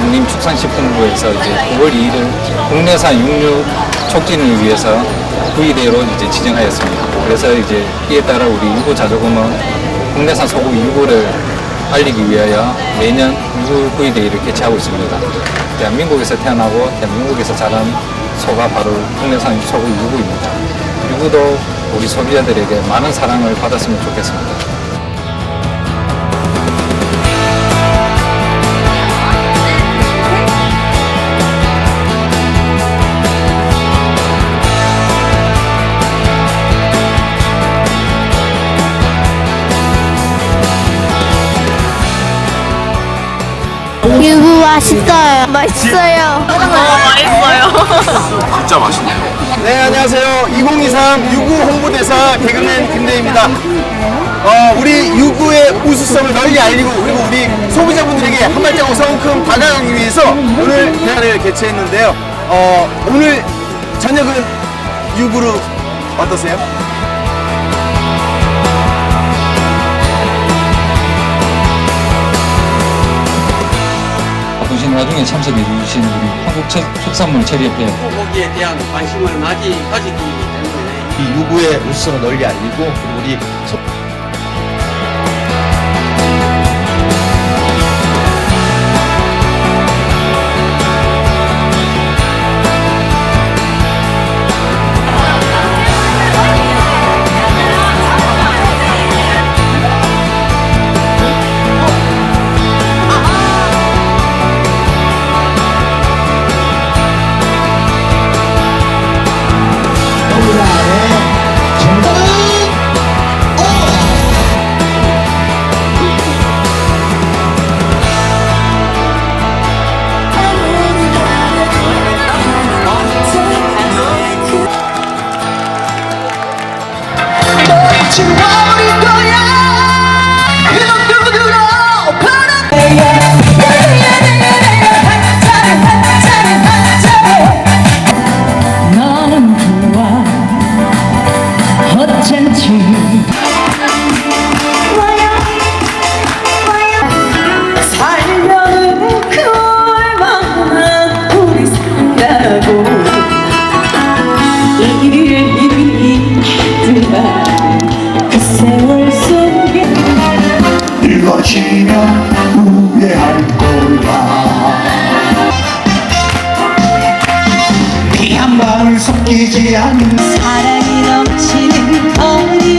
농림축산식품부에서 이제 9월 2일을 국내산 육류 촉진을 위해서 부위대로 이제 지정하였습니다. 그래서 이제 이에 따라 우리 유구 자조금은 국내산 소고기 유구를 알리기 위하여 매년 유구 부위대회를 개최하고 있습니다. 대한민국에서 태어나고 대한민국에서 자란 소가 바로 국내산 소고기 유구입니다. 유구도 우리 소비자들에게 많은 사랑을 받았으면 좋겠습니다. 유부 맛있어요. 맛있어요. 진짜 맛있네요. 네, 안녕하세요. 2023 유구 홍보대사 개그맨 김대입니다. 어, 우리 유구의 우수성을 널리 알리고 그리고 우리 소비자분들에게 한 발자국 성큼 다가가기 위해서 오늘 대회를 개최했는데요. 어, 오늘 저녁은 유구로 어떠세요? 와중에 참석해 주신 우리 한국 축산물 체리협회 소고기에 대한 관심을 많이 가지기 때문에 이 유구의 우수성을 널리 알리고 그리고 우리 소- 한 방울 섞이지 않는 사랑이 넘치는 거리